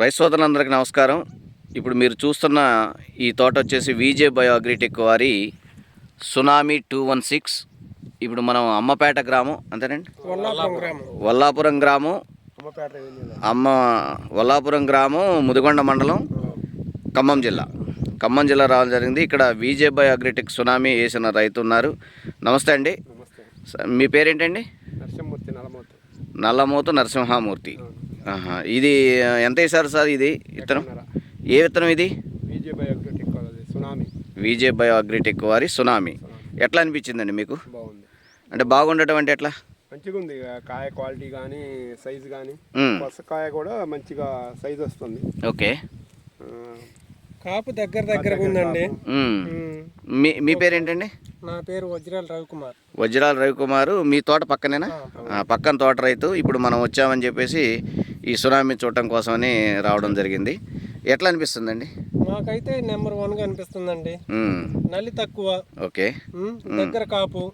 Rice సోదరులందరికీ నమస్కారం. ఇప్పుడు మీరు చూస్తున్న ఈ తోట వచ్చేసి విజే బయో అగ్రిటెక్ వారి సునామీ టూ వన్ సిక్స్. ఇప్పుడు మనం అమ్మపేట గ్రామం అంతేనండి? వల్లాపురం గ్రామం. అమ్మ వల్లాపురం గ్రామం ముదిగొండ మండలం ఖమ్మం జిల్లా. ఖమ్మం జిల్లా రావడం జరిగింది. ఇక్కడ విజే బయో అగ్రిటెక్ సునామీ వేసిన రైతు ఉన్నారు. నమస్తే అండి. మీ పేరేంటండి? నరసింహమూర్తి నలమూర్తి నల్లమూతు నరసింహమూర్తి. ఇది ఎంత వేశారు సార్ ఇది విత్తనం? ఏ విత్తనం ఇది? VJ Bio Agritech college tsunami. VJ Bio Agritech వారి సునామీ. ఎట్లా అనిపించిందండి మీకు? బాగుంది. అంటే బాగుండటం అంటే ఎట్లా? మంచిగా ఉంది. ఇక కాయ క్వాలిటీ కానీ సైజు కానీ. కాయ కూడా మంచిగా సైజు వస్తుంది. ఓకే. కాపు దగ్గర దగ్గర ఉందండి. మీ మీ పేరేంటండి? నా పేరు వజ్రాల రవికుమార్. వజ్రాల రవికుమారు. మీ తోట పక్కనేనా? ఆ, పక్కన తోట రైతు. ఇప్పుడు మనం వచ్చామని చెప్పేసి ఈ సునామీ చూడటం కోసమని రావడం జరిగింది. ఎట్లా అనిపిస్తుందండి? మాకైతే నెంబర్ వన్గా అనిపిస్తుందండి. నల్లి తక్కువ. ఓకే. దగ్గర కాపు.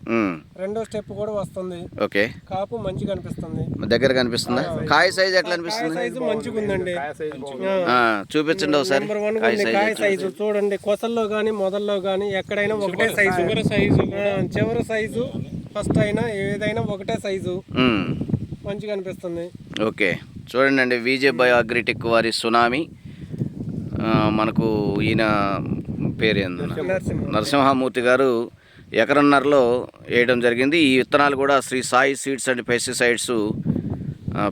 రెండో స్టెప్ కూడా వస్తుంది. ఓకే. కాపు మంచిగా అనిపిస్తుంది. దగ్గర కనిపిస్తుందా కాయ సైజ్ ఎట్లా అనిపిస్తుంది? సైజు మంచిగా ఉందండి కాయ సైజు బాగుంది. ఆ, చూపించండి ఒకసారి. నెంబర్ వన్ కాయ సైజ్? సైజు. చూడండి. కొసల్లో గానీ మొదల్లో గానీ ఎక్కడైనా ఒకటే సైజు. ఆ, చివరి సైజు ఫస్ట్ అయినా ఏదైనా ఒకటే సైజు. మంచిగా అనిపిస్తుంది. ఓకే. చూడండి అండి విజే బయో అగ్రిటెక్ వారి సునామీ. మనకు ఈయన పేరు నరసింహ నరసింహమూర్తి గారు ఎకరన్నరలో వేయడం జరిగింది. ఈ విత్తనాలు కూడా Shri Sai seeds and pesticides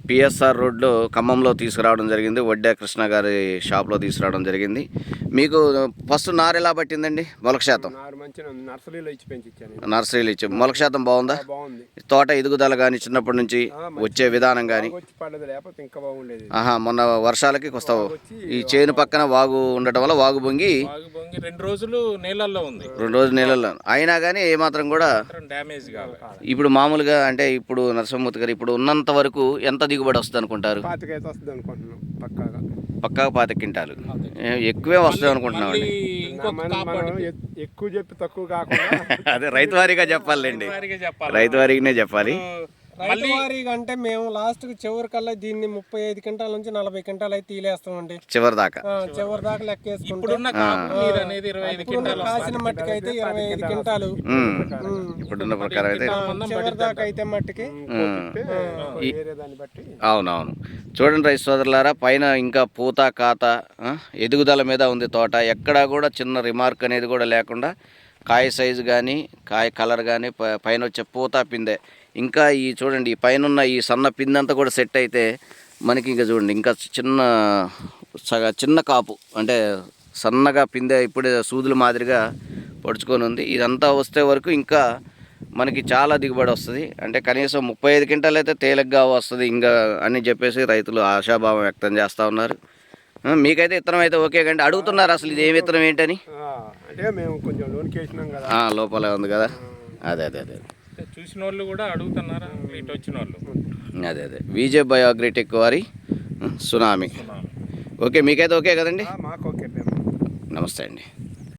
PSR రోడ్లో ఖమ్మంలో తీసుకురావడం జరిగింది. వడ్డే కృష్ణ గారి షాప్లో తీసుకురావడం జరిగింది. మీకు ఫస్ట్ నారు ఎలా పట్టిందండి? మొలక శాతం? నర్సరీలో ఇచ్చి నర్సరీలు ఇచ్చి మొలక శాతం బాగుందా? తోట ఎదుగుదల కానీ చిన్నప్పటి నుంచి వచ్చే విధానం కానీ ఆహా మొన్న వర్షాలకి కొస్తావు ఈ చేను పక్కన వాగు ఉండటం వల్ల వాగు పొంగి రెండు రోజులు నీళ్ళల్లో ఉంది. రెండు రోజులు నీళ్ళల్లో. అయినా కానీ ఏమాత్రం కూడా డ్యామేజ్ కాదు ఇప్పుడు మామూలుగా అంటే ఇప్పుడు నరసింహమూర్తి గారు ఇప్పుడు ఉన్నంత వరకు ఎంత దిగుబడి వస్తుంది అనుకుంటారు? పాతికైతే వస్తుంది అనుకుంటున్నాం పక్కాగా. పక్కా పాత క్వింటాలు. ఎక్కువే వస్తుంది అనుకుంటున్నాం ఎక్కువ చెప్పి తక్కువ కాకుండా అదే రైతు వారీగా చెప్పాలండి రైతు వారీగానే చెప్పాలి. వారీగా అంటే మేము లాస్ట్కి చివరి కల్లా దీన్ని ముప్పై ఐదు క్వింటాల నుంచి నలభై క్వింటాల్ అయితే తీలేస్తామండి. చివరి దాకా. ఆ, చివరి దాకా లెక్క అనేది ఇరవై ఐదు కాసిన మట్టికి అయితే ఇరవై ఐదు క్వింటాలు. ఇప్పుడున్న ప్రకారం అయితే చివరి దాకా. అయితే మట్టికి. అవునవును. చూడండి రైతు సోదరులారా పైన ఇంకా పూత కాత ఎదుగుదల మీద ఉంది తోట. ఎక్కడా కూడా చిన్న రిమార్క్ అనేది కూడా లేకుండా కాయ సైజు కానీ కాయ కలర్ కానీ పైన వచ్చే పూత పిందె. ఇంకా ఈ చూడండి ఈ పైన ఉన్న ఈ సన్న పిందంతా కూడా సెట్ అయితే మనకి ఇంకా చూడండి ఇంకా చిన్న సగ చిన్న కాపు అంటే సన్నగా పిందె ఇప్పుడే సూదుల మాదిరిగా పడుచుకొని ఉంది. ఇదంతా వస్తే వరకు ఇంకా మనకి చాలా దిగుబడి వస్తుంది. అంటే కనీసం ముప్పై ఐదు క్వింటాలు అయితే తేలిగ్గా వస్తుంది. ఇంకా అని చెప్పేసి రైతులు ఆశాభావం వ్యక్తం చేస్తూ ఉన్నారు. మీకైతే విత్తనం అయితే ఓకే కండి. అడుగుతున్నారు అసలు ఇది ఏ విత్తనం ఏంటని? ఆ, అంటే మేము కొంచెం వేసినాం కదా. ఆ, లోపలే ఉంది కదా. అదే అదే అదే. చూసిన వాళ్ళు కూడా అడుగుతున్నారా? ఇటు వచ్చిన వాళ్ళు అదే అదే. విజే బయోగ్రిటెక్ వారి సునామీ. ఓకే మీకైతే ఓకే కదండి? నమస్తే అండి.